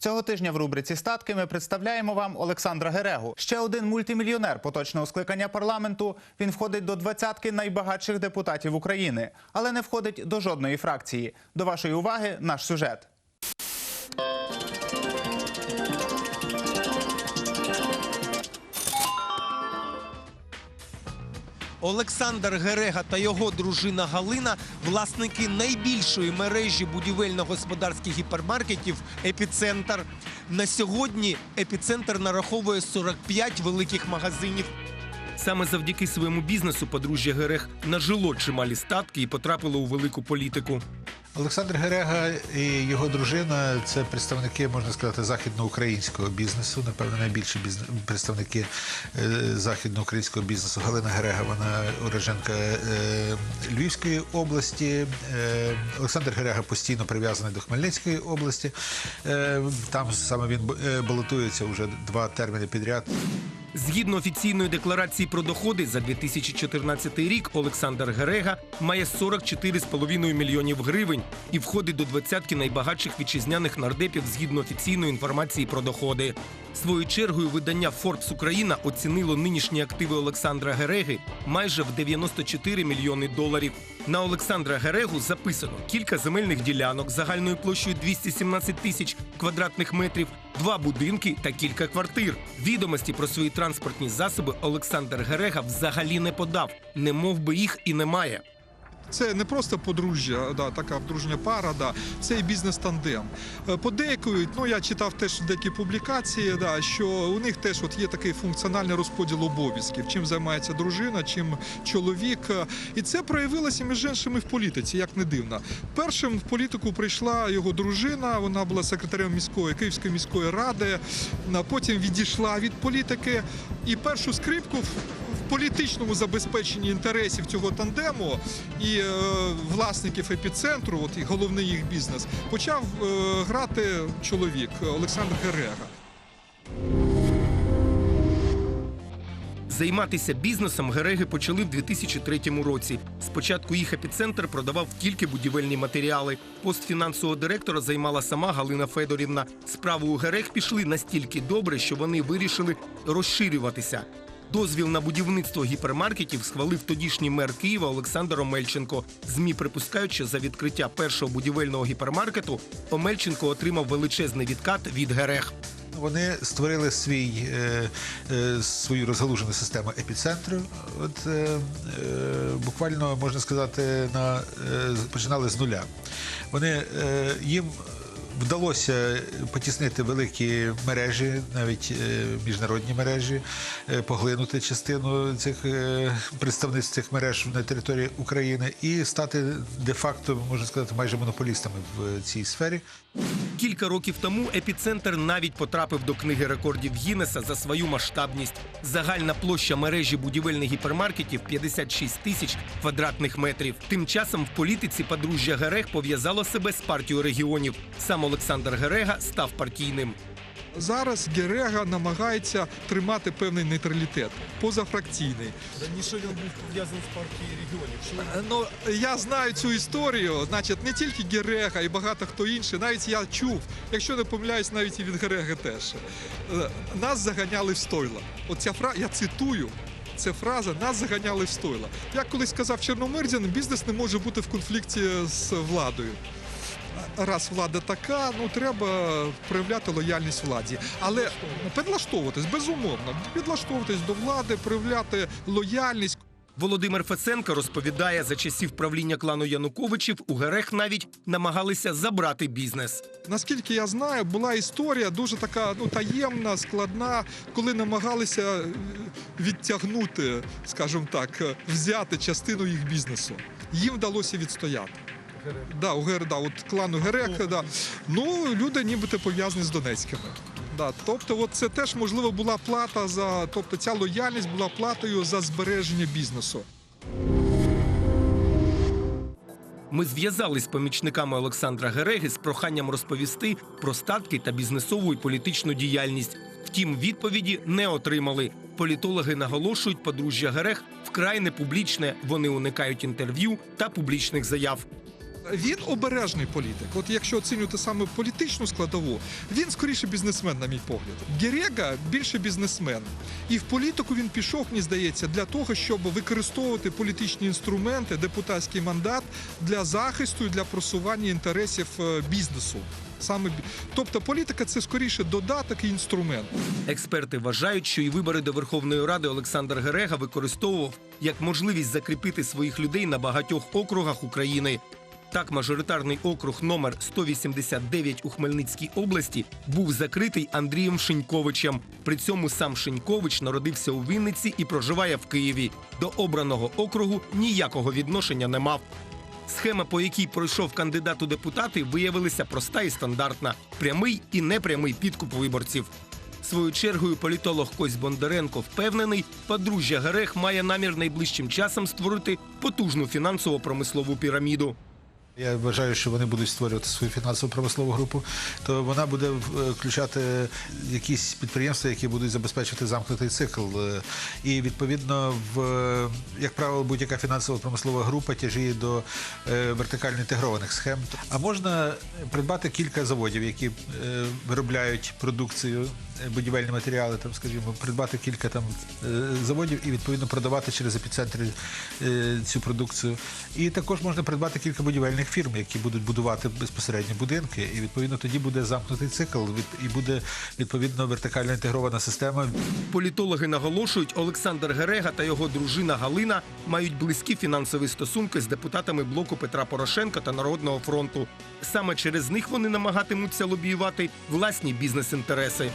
Цього тижня в рубриці статки ми представляємо вам Олександра Герегу. Ще один мультимільйонер поточного скликання парламенту. Він входить до двадцятки найбагатших депутатів України, але не входить до жодної фракції. До вашої уваги наш сюжет. Олександр Герега та його дружина Галина власники найбільшої мережі будівельно-господарських гіпермаркетів Епіцентр. На сьогодні епіцентр нараховує 45 великих магазинів. Саме завдяки своєму бізнесу подружжя Герег нажило чималі статки і потрапило у велику політику. Олександр Герега і його дружина це представники, можна сказати, західноукраїнського бізнесу. Напевно, найбільші бізне... представники е, західноукраїнського бізнесу. Галина Герега, вона уроженка е, Львівської області. Е, Олександр Герега постійно прив'язаний до Хмельницької області. Там саме він балотується вже два терміни підряд. Згідно офіційної декларації про доходи за 2014 рік, Олександр Герега має 44,5 мільйонів гривень і входить до двадцятки найбагатших вітчизняних нардепів згідно офіційної інформації про доходи. Своєю чергою видання Forbes Україна оцінило нинішні активи Олександра Гереги майже в 94 мільйони доларів. На Олександра Герегу записано кілька земельних ділянок загальною площею 217 тисяч квадратних метрів, два будинки та кілька квартир. Відомості про свої транспортні засоби Олександр Герега взагалі не подав, не мов би їх і немає. Це не просто подружжя, да, така подружня пара, да, це і бізнес-тандем. Е, Подейкують, ну я читав теж деякі публікації, да, що у них теж от є такий функціональний розподіл обов'язків, чим займається дружина, чим чоловік. І це проявилося між іншими в політиці, як не дивно. Першим в політику прийшла його дружина, вона була секретарем міської Київської міської ради, потім відійшла від політики. І першу скрипку політичному забезпеченні інтересів цього тандему і е, власників епіцентру, от і головний їх бізнес, почав е, грати чоловік Олександр Герега. Займатися бізнесом Гереги почали в 2003 році. Спочатку їх епіцентр продавав тільки будівельні матеріали. Пост фінансового директора займала сама Галина Федорівна. Справи у Герег пішли настільки добре, що вони вирішили розширюватися. Дозвіл на будівництво гіпермаркетів схвалив тодішній мер Києва Олександр Омельченко. Змі припускають, що за відкриття першого будівельного гіпермаркету Омельченко отримав величезний відкат від Герег. Вони створили свій, е, е, свою розгалужену систему епіцентру. От, е, е, буквально можна сказати, на, починали з нуля. Вони, е, їм вдалося потіснити великі мережі, навіть е, міжнародні мережі, е, поглинути частину цих е, представництв цих мереж на території України і стати де-факто, можна сказати, майже монополістами в цій сфері. Кілька років тому епіцентр навіть потрапив до книги рекордів Гіннеса за свою масштабність. Загальна площа мережі будівельних гіпермаркетів 56 тисяч квадратних метрів. Тим часом в політиці подружжя Герег пов'язало себе з партією регіонів. Сам Олександр Герега став партійним. Зараз Герега намагається тримати певний нейтралітет, позафракційний. Раніше він був пов'язаний з партією регіонів. Що Ну, я знаю цю історію. Значить, не тільки Герега і багато хто інший. Навіть я чув, якщо не помиляюсь, навіть і від Гереги теж. Е, Нас заганяли в стойла. Оця фраза, я цитую. Це фраза нас заганяли в стойла. Як колись сказав Чорномирдін, бізнес не може бути в конфлікті з владою. Раз влада така, ну треба проявляти лояльність владі. Але підлаштовуватись, безумовно, підлаштовуватись до влади, проявляти лояльність. Володимир Феценко розповідає, за часів правління клану Януковичів у Герег навіть намагалися забрати бізнес. Наскільки я знаю, була історія дуже така ну таємна, складна, коли намагалися е, відтягнути, скажімо так, е, взяти частину їх бізнесу. Їм вдалося відстояти. Да, у Гер, да, от клану Герек, да. ну люди нібито пов'язані з Донецькими. Да, тобто, от це теж можливо була плата за, тобто ця лояльність була платою за збереження бізнесу. Ми зв'язались з помічниками Олександра Гереги з проханням розповісти про статки та бізнесову і політичну діяльність. Втім, відповіді не отримали. Політологи наголошують, подружжя Герег вкрай непублічне. Вони уникають інтерв'ю та публічних заяв. Він обережний політик. От якщо оцінювати саме політичну складову, він скоріше бізнесмен, на мій погляд. Герега більше бізнесмен. І в політику він пішов, мені здається, для того, щоб використовувати політичні інструменти, депутатський мандат для захисту і для просування інтересів е, бізнесу. Саме тобто політика це скоріше додаток і інструмент. Експерти вважають, що і вибори до Верховної Ради Олександр Герега використовував як можливість закріпити своїх людей на багатьох округах України. Так, мажоритарний округ номер 189 у Хмельницькій області був закритий Андрієм Шиньковичем. При цьому сам Шинькович народився у Вінниці і проживає в Києві. До обраного округу ніякого відношення не мав. Схема, по якій пройшов кандидат у депутати, виявилася проста і стандартна: прямий і непрямий підкуп виборців. Свою чергою політолог Кось Бондаренко впевнений, подружжя Герех має намір найближчим часом створити потужну фінансово-промислову піраміду. Я вважаю, що вони будуть створювати свою фінансово промислову групу, то вона буде е, включати якісь підприємства, які будуть забезпечувати замкнутий цикл. Е, І відповідно, в е, як правило, будь-яка фінансово промислова група тяжіє до вертикально інтегрованих схем. А можна придбати кілька заводів, які виробляють продукцію, будівельні матеріали, там, скажімо, придбати кілька там е, заводів і відповідно продавати через епіцентри е, цю продукцію. І також можна придбати кілька будівельних фірм, які будуть будувати безпосередньо будинки, і відповідно тоді буде замкнутий цикл, і буде відповідно вертикально інтегрована система. Політологи наголошують, Олександр Герега та його дружина Галина мають близькі фінансові стосунки з депутатами блоку Петра Порошенка та Народного фронту. Саме через них вони намагатимуться лобіювати власні бізнес-інтереси.